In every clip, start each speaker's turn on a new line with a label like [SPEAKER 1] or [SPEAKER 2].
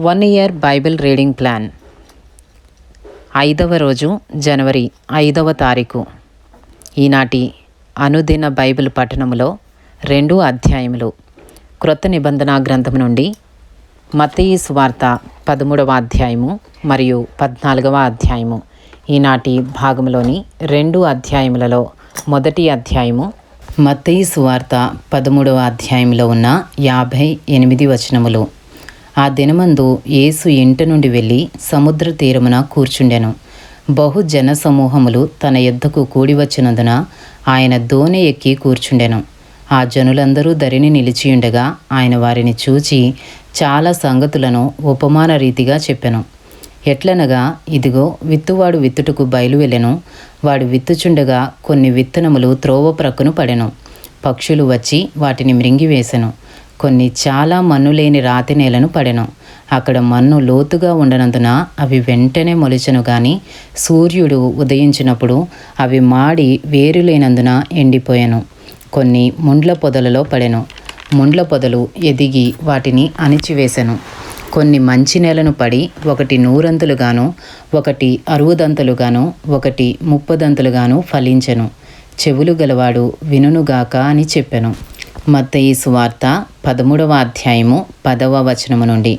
[SPEAKER 1] One year Bible reading plan. ఐదవ రోజు జనవరి ఐదవ తారీఖు. ఈనాటి అనుదిన బైబిల్ పఠనములో రెండు అధ్యాయములు. క్రొత్త నిబంధన గ్రంథం నుండి మత్తయి స్వార్త పదమూడవ అధ్యాయము మరియు పద్నాలుగవ అధ్యాయము. ఈనాటి భాగంలోని రెండు అధ్యాయములలో మొదటి అధ్యాయము మత్తయి సువార్త పదమూడవ అధ్యాయంలో ఉన్న యాభై ఎనిమిది వచనములు. ఆ దినమందు యేసు ఇంటి నుండి వెళ్ళి సముద్ర తీరమున కూర్చుండెను. బహు జన సమూహములు తన యుద్ధకు కూడి వచ్చినందున ఆయన దోణి ఎక్కి కూర్చుండెను. ఆ జనులందరూ దరిని నిలిచియుండగా ఆయన వారిని చూచి చాలా సంగతులను ఉపమాన రీతిగా చెప్పెను. ఎట్లనగా ఇదిగో విత్తువాడు విత్తుటకు బయలువెళ్ళెను వాడు విత్తుచుండగా కొన్ని విత్తనములు త్రోవ ప్రక్కును పడెను. పక్షులు వచ్చి వాటిని మృంగివేసెను. కొన్ని చాలా మన్ను లేని రాతి నేలను పడెను. అక్కడ మన్ను లోతుగా ఉండనందున అవి వెంటనే మొలిచెను గాని సూర్యుడు ఉదయించినప్పుడు అవి మాడి వేరు లేనందున ఎండిపోయాను. కొన్ని ముండ్ల పొదలలో పడెను. ముండ్ల పొదలు ఎదిగి వాటిని అణిచివేశాను కొన్ని మంచి నేలను పడి ఒకటి నూరంతులుగాను ఒకటి అరువుదంతలుగాను ఒకటి ముప్పదంతలుగాను ఫలించెను. చెవులు గలవాడు వినునుగాక అని చెప్పెను. మత్తయి సువార్త పదమూడవ అధ్యాయము పదవ వచనము నుండి.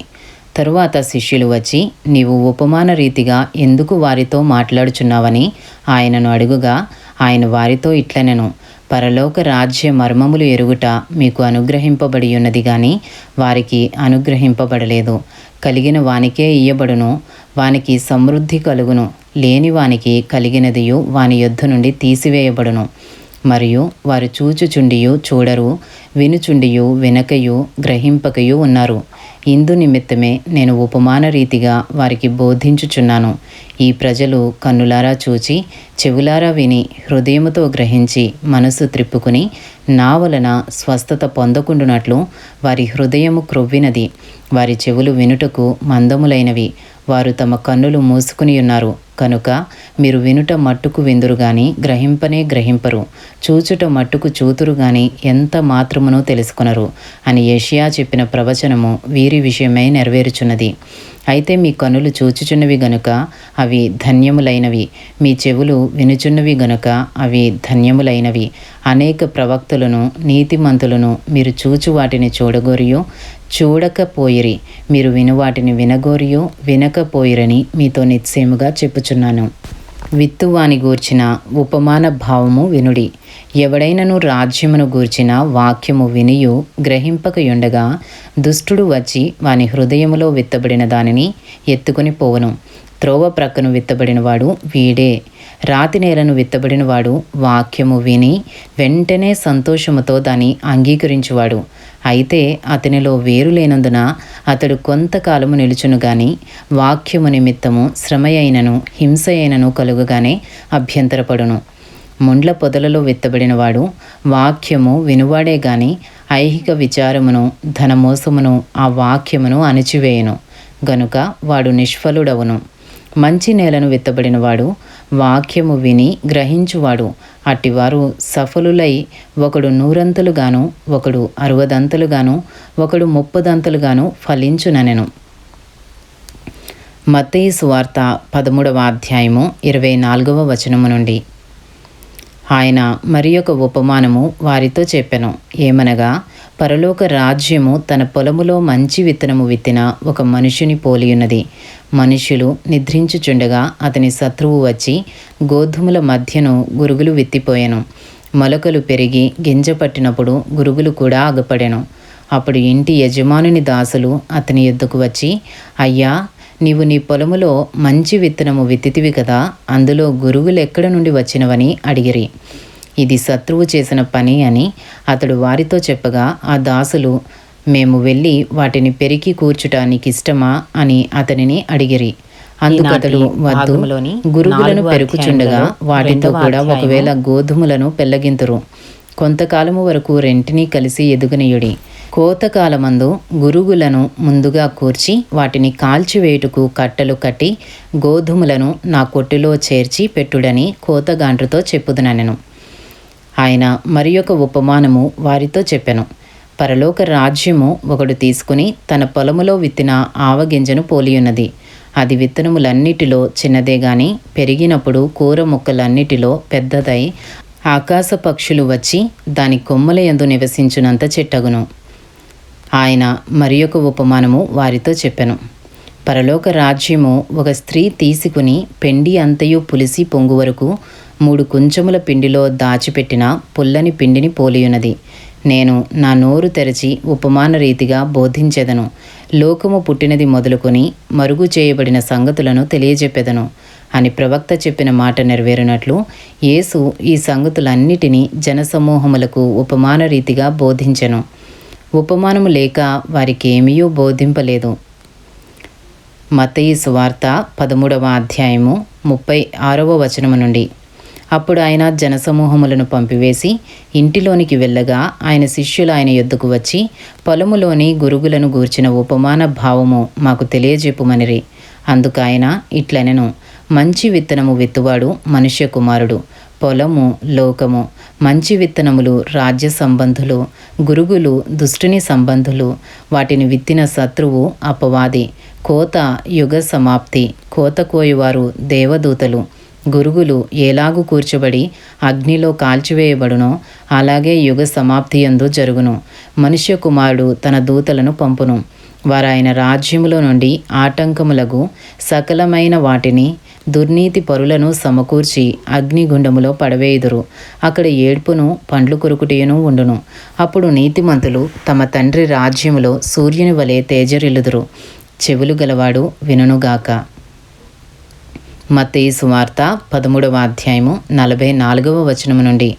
[SPEAKER 1] తరువాత శిష్యులు వచ్చి నీవు ఉపమాన రీతిగా ఎందుకు వారితో మాట్లాడుచున్నావని ఆయనను అడుగుగా ఆయన వారితో ఇట్లనెను పరలోక రాజ్య మర్మములు ఎరుగుట మీకు అనుగ్రహింపబడి ఉన్నది కానీ వారికి అనుగ్రహింపబడలేదు. కలిగిన వానికే ఇయ్యబడును వానికి సమృద్ధి కలుగును లేని వానికి కలిగినదియు వాని యొద్ధ నుండి తీసివేయబడును. మరియు వారు చూచుచుండియు చూడరు వినుచుండియు వినకయు గ్రహింపకయు ఉన్నారు. ఇందు నిమిత్తమే నేను ఉపమాన రీతిగా వారికి బోధించుచున్నాను. ఈ ప్రజలు కన్నులారా చూచి చెవులారా విని హృదయముతో గ్రహించి మనసు త్రిప్పుకుని నా వలన స్వస్థత పొందకుండునట్లు వారి హృదయము క్రొవ్వినది. వారి చెవులు వినుటకు మందములైనవి. వారు తమ కన్నులు మూసుకుని ఉన్నారు కనుక మీరు వినుట మట్టుకు విందురు గాని గ్రహింపనే గ్రహింపరు. చూచుట మట్టుకు చూతురు గాని ఎంత మాత్రమునో తెలుసుకునరు. అని ఏషియా చెప్పిన ప్రవచనము వీరి విషయమై నెరవేరుచున్నది. అయితే మీ కనులు చూచుచున్నవి గనుక అవి ధన్యములైనవి. మీ చెవులు వినుచున్నవి గనుక అవి ధన్యములైనవి. అనేక ప్రవక్తలను నీతిమంతులను మీరు చూచు వాటిని చూడగోరియో. చూడకపోయిరి మీరు విను వాటిని వినగోరియో. వినకపోయిరని మీతో నిశ్చయముగా చెప్పుచున్నాను. విత్తువాని గూర్చిన ఉపమాన భావము వినుడి. ఎవడైనను రాజ్యమును గూర్చిన వాక్యము వినియు గ్రహింపకయుండగా దుష్టుడు వచ్చి వాని హృదయములో విత్తబడిన దానిని ఎత్తుకొని పోవను. త్రోవ ప్రక్కను విత్తబడినవాడు వీడే. రాతి నేలను విత్తబడినవాడు వాక్యము విని వెంటనే సంతోషముతో దాన్ని అంగీకరించువాడు. అయితే అతనిలో వేరు లేనందున అతడు కొంతకాలము నిలుచును గాని వాక్యము నిమిత్తము శ్రమ అయినను హింస కలుగుగానే అభ్యంతరపడును. ముండ్ల పొదలలో విత్తబడినవాడు వాక్యము వినువాడే గాని ఐహిక విచారమును ధనమోసమును ఆ వాక్యమును అణిచివేయును. గనుక వాడు నిష్ఫలుడవును. మంచి నేలను విత్తబడినవాడు వాక్యము విని గ్రహించువాడు. అట్టివారు సఫలులై ఒకడు నూరంతులుగాను ఒకడు అరవదంతులుగాను ఒకడు ముప్పదంతులుగాను ఫలించుననెను. మత్తయి సువార్త పదమూడవ అధ్యాయము ఇరవై నాలుగవ వచనము నుండి. ఆయన మరి ఒక ఉపమానము వారితో చెప్పెను. ఏమనగా పరలోక రాజ్యము తన పొలములో మంచి విత్తనము విత్తిన ఒక మనుషుని పోలియున్నది. మనుషులు నిద్రించుచుండగా అతని శత్రువు వచ్చి గోధుమల మధ్యను గురుగులు విత్తిపోయాను. మొలకలు పెరిగి గింజ పట్టినప్పుడు గురుగులు కూడా ఆగపడెను. అప్పుడు ఇంటి యజమానుని దాసులు అతని ఎద్దుకు వచ్చి అయ్యా నీవు నీ పొలములో మంచి విత్తనము విత్తితివి కదా అందులో గురువులు ఎక్కడ నుండి వచ్చినవని అడిగిరి. ఇది శత్రువు చేసిన పని అని అతడు వారితో చెప్పగా ఆ దాసులు మేము వెళ్ళి వాటిని పెరికి కూర్చుటానికి ఇష్టమా అని అతనిని అడిగిరి. అందుకు అతడు వద్దు గురుగులను పెరుకుచుండగా వాటితో కూడా ఒకవేళ గోధుమలను పెల్లగింతురు. కొంతకాలము వరకు రెంటిని కలిసి ఎదుగనీయుడి. కోతకాలమందు గురుగులను ముందుగా కూర్చి వాటిని కాల్చివేయుటకు కట్టలు కట్టి గోధుమలను నా కొట్టులో చేర్చి పెట్టుడని కోతగాండ్రుతో చెప్పుదుననెను. ఆయన మరి ఒక ఉపమానము వారితో చెప్పెను. పరలోక రాజ్యము ఒకడు తీసుకుని తన పొలములో విత్తిన ఆవగింజను పోలియున్నది. అది విత్తనములన్నిటిలో చిన్నదే గాని పెరిగినప్పుడు కూర మొక్కలన్నిటిలో పెద్దదై ఆకాశ పక్షులు వచ్చి దాని కొమ్మల యందు నివసించునంత చెట్టగును. ఆయన మరి ఒక ఉపమానము వారితో చెప్పెను. పరలోక రాజ్యము ఒక స్త్రీ తీసుకుని పెండి అంతయు పులిసి పొంగు వరకు మూడు కుంచముల పిండిలో దాచిపెట్టిన పుల్లని పిండిని పోలియున్నది. నేను నా నోరు తెరచి ఉపమాన రీతిగా బోధించెదను. లోకము పుట్టినది మొదలుకొని మరుగు చేయబడిన సంగతులను తెలియజెప్పెదను. అని ప్రవక్త చెప్పిన మాట నెరవేరినట్లు యేసు ఈ సంగతులన్నిటినీ జనసమూహములకు ఉపమాన రీతిగా బోధించెను. ఉపమానము లేక వారికి ఏమీయూ బోధింపలేదు. మతయి సువార్త పదమూడవ అధ్యాయము ముప్పై ఆరవ వచనము నుండి. అప్పుడు ఆయన జనసమూహములను పంపివేసి ఇంటిలోనికి వెళ్ళగా ఆయన శిష్యులు ఆయన యొద్దకు వచ్చి పొలములోని గురుగులను గూర్చిన ఉపమాన భావము మాకు తెలియజెప్పుమనిరి అందుకు ఆయన ఇట్లనెను మంచి విత్తనము విత్తువాడు మనుష్య కుమారుడు పొలము లోకము మంచి విత్తనములు రాజ్య సంబంధులు గురుగులు దుష్టుని సంబంధులు వాటిని విత్తిన శత్రువు అపవాది కోత యుగ సమాప్తి కోత కోయువారు దేవదూతలు గురుగులు ఎలాగు కూర్చబడి అగ్నిలో కాల్చివేయబడునో అలాగే యుగ సమాప్తి యందు జరుగును. మనుష్య కుమారుడు తన దూతలను పంపును. వారాయన రాజ్యములో నుండి ఆటంకములకు సకలమైన వాటిని దుర్నీతి పరులను సమకూర్చి అగ్నిగుండములో పడవేయుదురు. అక్కడ ఏడ్పును పండ్లు కొరుకుటేను ఉండును. అప్పుడు నీతిమంతులు తమ తండ్రి రాజ్యములో సూర్యుని వలె తేజరిల్లుదురు. చెవులు గలవాడు వినుగాక మత్తయి సువార్త పదమూడవ అధ్యాయము నలభై నాలుగవ వచనము నుండి.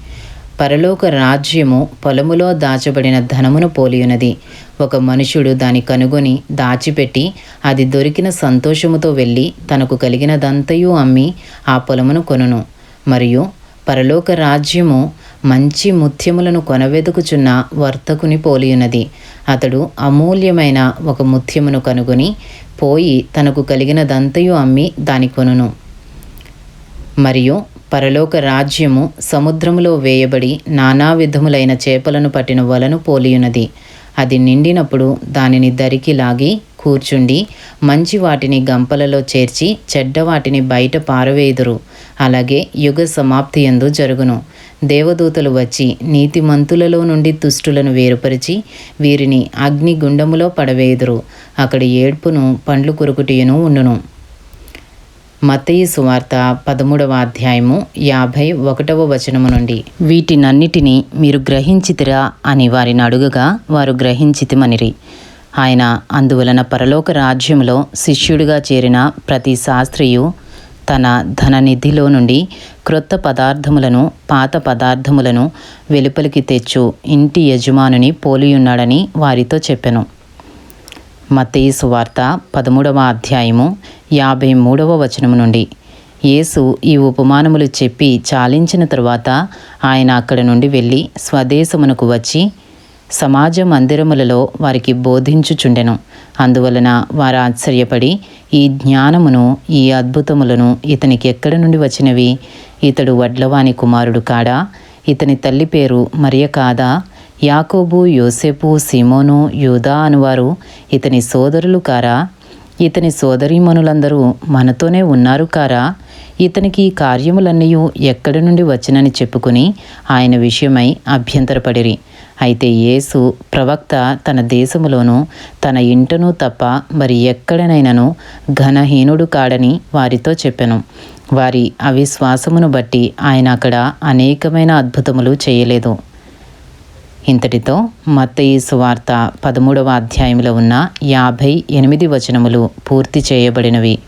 [SPEAKER 1] పరలోక రాజ్యము పొలములో దాచబడిన ధనమును పోలియున్నది. ఒక మనుషుడు దాని కనుగొని దాచిపెట్టి అది దొరికిన సంతోషముతో వెళ్ళి తనకు కలిగినదంతయు అమ్మి ఆ పొలమును కొనును. మరియు పరలోక రాజ్యము మంచి ముత్యములను కొనవెదుకుచున్న వర్తకుని పోలియున్నది. అతడు అమూల్యమైన ఒక ముత్యమును కనుగొని పోయి తనకు కలిగినదంతయు అమ్మి దాని కొనును. మరియు పరలోక రాజ్యము సముద్రములో వేయబడి నానా విధములైన చేపలను పట్టిన వలను పోలియున్నది. అది నిండినప్పుడు దానిని దరికి లాగి కూర్చుండి మంచి వాటిని గంపలలో చేర్చి చెడ్డ వాటిని బయట పారవేయుదురు. అలాగే యుగ సమాప్తి ఎందు జరుగును. దేవదూతలు వచ్చి నీతిమంతులలో నుండి దుష్టులను వేరుపరిచి వీరిని అగ్ని గుండములో పడవేయుదురు. అక్కడి ఏడ్పును పండ్లు కురుకుటియును ఉండును. మతయి సువార్త పదమూడవ అధ్యాయము యాభై ఒకటవ వచనము నుండి. వీటినన్నిటినీ మీరు గ్రహించితిరా అని వారిని అడుగగా వారు గ్రహించితిమనిరి. ఆయన అందువలన పరలోక రాజ్యంలో శిష్యుడిగా చేరిన ప్రతి శాస్త్రియు తన ధననిధిలో నుండి క్రొత్త పదార్థములను పాత పదార్థములను వెలుపలికి తెచ్చు ఇంటి యజమానుని పోలియున్నాడని వారితో చెప్పెను. మతేసు వార్త పదమూడవ అధ్యాయము యాభై మూడవ వచనము నుండి. యేసు ఈ ఉపమానములు చెప్పి చాలించిన తరువాత ఆయన అక్కడ నుండి వెళ్ళి స్వదేశమునకు వచ్చి సమాజ మందిరములలో వారికి బోధించుచుండెను. అందువలన వారు ఆశ్చర్యపడి ఈ జ్ఞానమును ఈ అద్భుతములను ఇతనికి ఎక్కడి నుండి వచ్చినవి? ఇతడు వడ్లవాని కుమారుడు కాడా? ఇతని తల్లి పేరు మరియ కాదా? యాకోబు యోసెపు సిమోను యూదా అనువారు ఇతని సోదరులు కారా? ఇతని సోదరీమణులందరూ మనతోనే ఉన్నారు కారా? ఇతనికి ఈ కార్యములన్నీ ఎక్కడి నుండి వచ్చినని చెప్పుకుని ఆయన విషయమై అభ్యంతరపడిరి. అయితే యేసు ప్రవక్త తన దేశములోనూ తన ఇంటను తప్ప మరి ఎక్కడనైనను ఘనహీనుడు కాడని వారితో చెప్పెను. వారి అవిశ్వాసమును బట్టి ఆయన అక్కడ అనేకమైన అద్భుతములు చేయలేదు. ఇంతటితో మత్తయి సువార్త పదమూడవ అధ్యాయంలో ఉన్న యాభై ఎనిమిది వచనములు పూర్తి చేయబడినవి.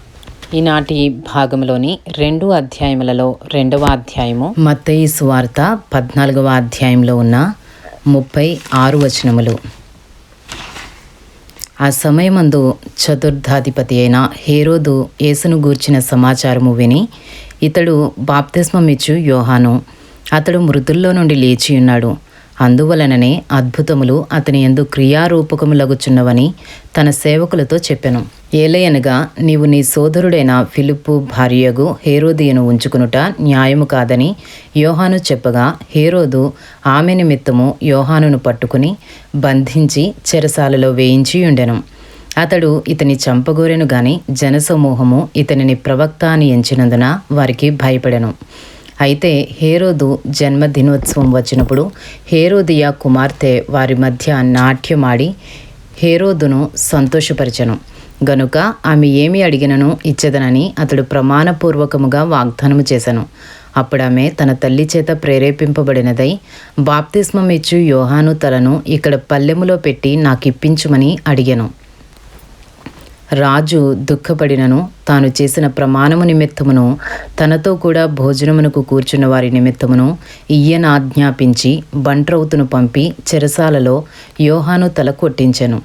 [SPEAKER 1] ఈనాటి భాగంలోని రెండు అధ్యాయములలో రెండవ అధ్యాయము మత్తయి సువార్త పద్నాలుగవ అధ్యాయంలో ఉన్న ముప్పై ఆరు వచనములు. ఆ సమయమందు చతుర్థాధిపతి అయిన హేరోదు యేసును గూర్చిన సమాచారము విని ఇతడు బాప్తిస్మమిచ్చు యోహాను. అతడు మృతుల్లో నుండి లేచి ఉన్నాడు. అందువలననే అద్భుతములు అతని ఎందు క్రియారూపకములగుచున్నవని తన సేవకులతో చెప్పెను. ఏలయనగా నీవు నీ సోదరుడైన ఫిలిప్పు భార్యగు హేరోదియను ఉంచుకునుట న్యాయము కాదని యోహాను చెప్పగా హేరోదు ఆమె నిమిత్తము యోహానును పట్టుకుని బంధించి చెరసాలలో వేయించి ఉండెను అతడు ఇతని చంపగోరెను గాని జనసమూహము ఇతనిని ప్రవక్త అని ఎంచినందున వారికి భయపడెను. అయితే హేరోదు జన్మదినోత్సవం వచ్చినప్పుడు హేరోదియా కుమార్తె వారి మధ్య నాట్యమాడి హేరోదును సంతోషపరచను. గనుక ఆమె ఏమి అడిగినను ఇచ్చేదనని అతడు ప్రమాణపూర్వకముగా వాగ్దానము చేశాను అప్పుడు ఆమె తన తల్లి చేత ప్రేరేపింపబడినదై బాప్తిస్మం ఇచ్చు యోహాను తలను ఇక్కడ పల్లెములో పెట్టి నాకు ఇప్పించుమని అడిగాను. రాజు దుఃఖపడినను తాను చేసిన ప్రమాణము నిమిత్తమును తనతో కూడా భోజనమునకు కూర్చున్న వారి నిమిత్తమును ఈయన ఆజ్ఞాపించి బంట్రౌతును పంపి చెరసాలలో యోహాను తల కొట్టించెను.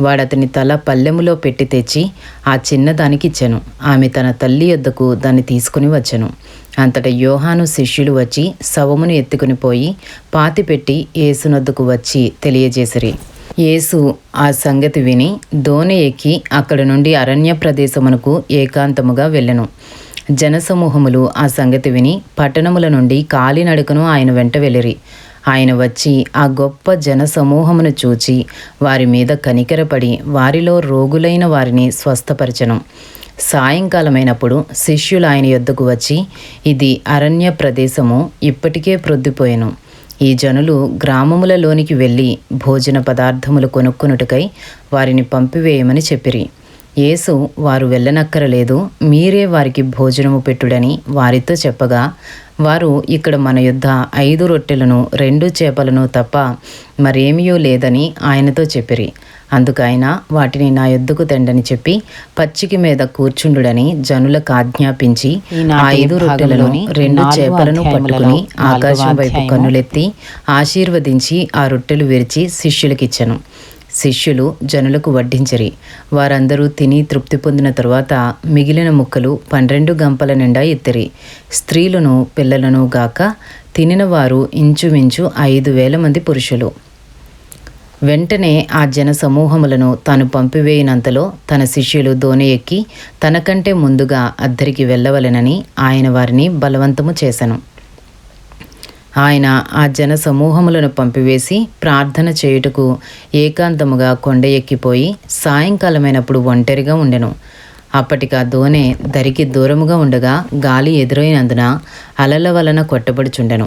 [SPEAKER 1] వాడతని తల పల్లెములో పెట్టి తెచ్చి ఆ చిన్నదానికిచ్చెను ఆమె తన తల్లి యొద్దకు దాన్ని తీసుకుని వచ్చెను. అంతట యోహాను శిష్యులు వచ్చి శవమును ఎత్తుకుని పోయి పాతిపెట్టి ఏసునొద్దకు వచ్చి తెలియజేసిరి. యేసు ఆ సంగతి విని దోణి ఎక్కి అక్కడి నుండి అరణ్య ప్రదేశమునకు ఏకాంతముగా వెళ్ళెను. జనసమూహములు ఆ సంగతి విని పట్టణముల నుండి కాలినడకను ఆయన వెంట వెళ్ళిరి. ఆయన వచ్చి ఆ గొప్ప జనసమూహమును చూచి వారి మీద కనికరపడి వారిలో రోగులైన వారిని స్వస్థపరచను. సాయంకాలమైనప్పుడు శిష్యులు ఆయన యొద్దకు వచ్చి ఇది అరణ్య ప్రదేశము ఇప్పటికే ప్రొద్దుపోయెను. ఈ జనులు గ్రామములలోనికి వెళ్ళి భోజన పదార్థములు కొనుక్కునుటకై వారిని పంపివేయమని చెప్పిరి. యేసు వారు వెళ్ళనక్కరలేదు మీరే వారికి భోజనము పెట్టుడని వారితో చెప్పగా వారు ఇక్కడ మన యుద్ధ ఐదు రొట్టెలను రెండు చేపలను తప్ప మరేమియో లేదని ఆయనతో చెప్పిరి. అందుకు ఆయన వాటిని నా యుద్ధకు తెండని చెప్పి పచ్చికి మీద కూర్చుండుడని జనులకు ఆజ్ఞాపించి ఆ ఐదు రొట్టెలను రెండు చేపలను పట్టుకుని ఆకాశం వైపు కన్నులెత్తి ఆశీర్వదించి ఆ రొట్టెలు విరిచి శిష్యులకిచ్చెను. శిష్యులు జనులకు వడ్డించరి. వారందరూ తిని తృప్తి పొందిన తరువాత మిగిలిన ముక్కలు పన్నెండు గంపల నిండా ఎత్తిరి. స్త్రీలను పిల్లలను గాక తినిన వారు ఇంచుమించు ఐదు వేల మంది పురుషులు. వెంటనే ఆ జన సమూహములను తాను పంపివేయినంతలో తన శిష్యులు దోణి ఎక్కి తనకంటే ముందుగా అద్దరికి వెళ్ళవలెనని ఆయన వారిని బలవంతము చేశను ఆయన ఆ జన సమూహములను పంపివేసి ప్రార్థన చేయుటకు ఏకాంతముగా కొండ ఎక్కిపోయి సాయంకాలమైనప్పుడు ఒంటరిగా ఉండెను. అప్పటికా దోణె దరికి దూరముగా ఉండగా గాలి ఎదురైనందున అలల వలన కొట్టబడుచుండెను.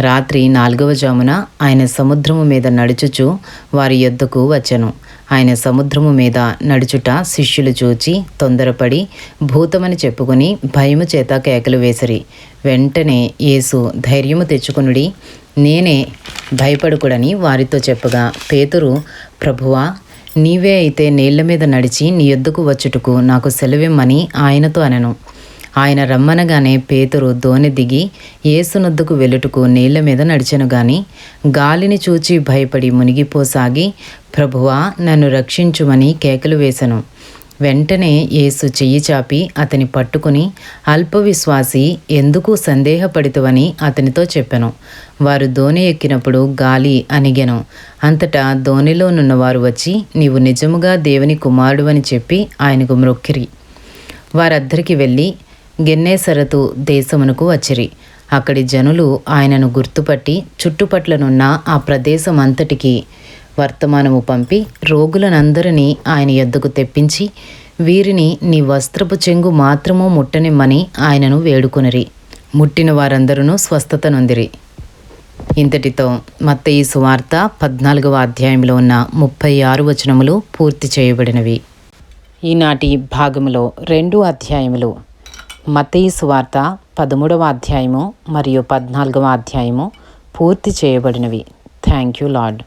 [SPEAKER 1] రాత్రి నాలుగవ జామున ఆయన సముద్రము మీద నడుచుచు వారి యొద్దకు వచ్చెను. ఆయన సముద్రము మీద నడుచుట శిష్యులు చూచి తొందరపడి భూతమని చెప్పుకుని భయము చేత కేకలు వేసిరి. వెంటనే యేసు ధైర్యము తెచ్చుకునుడి నేనే భయపడుకుడని వారితో చెప్పగా పేతురు ప్రభువా నీవే అయితే నీళ్ళ మీద నడిచి నీ యొద్దకు వచ్చుటకు నాకు సెలవిమ్మని ఆయనతో అనను. ఆయన రమ్మనగానే పేతురు దోణి దిగి ఏసునొద్దుకు వెలుటకు నీళ్ళ మీద నడిచెను గాని గాలిని చూచి భయపడి మునిగిపోసాగి ప్రభువా నన్ను రక్షించుమని కేకలు వేశను వెంటనే యేసు చెయ్యి చాపి అతని పట్టుకుని అల్పవిశ్వాసి ఎందుకు సందేహపడితవని అతనితో చెప్పెను. వారు దోణి ఎక్కినప్పుడు గాలి అనిగెను అంతటా దోణిలోనున్నవారు వచ్చి నీవు నిజముగా దేవుని కుమారుడు అని చెప్పి ఆయనకు మ్రొక్కిరి. వారద్దరికి వెళ్ళి గెన్నేసరతు దేశమునకు వచ్చిరి. అక్కడి జనులు ఆయనను గుర్తుపట్టి చుట్టుపట్లనున్న ఆ ప్రదేశం అంతటికి వర్తమానము పంపి రోగులనందరినీ ఆయన యొద్దకు తెప్పించి వీరిని నీ వస్త్రపు చెంగు మాత్రము ముట్టనిమ్మని ఆయనను వేడుకొనిరి. ముట్టిన వారందరూ స్వస్థత నొందిరి. ఇంతటితో మత్తయి సువార్త పద్నాలుగవ అధ్యాయంలో ఉన్న ముప్పై ఆరు వచనములు పూర్తి చేయబడినవి. ఈనాటి భాగములో రెండు అధ్యాయములు. మతీ సువార్త పదమూడవ అధ్యాయము మరియు పద్నాలుగవ అధ్యాయము పూర్తి చేయబడినవి. Thank you lord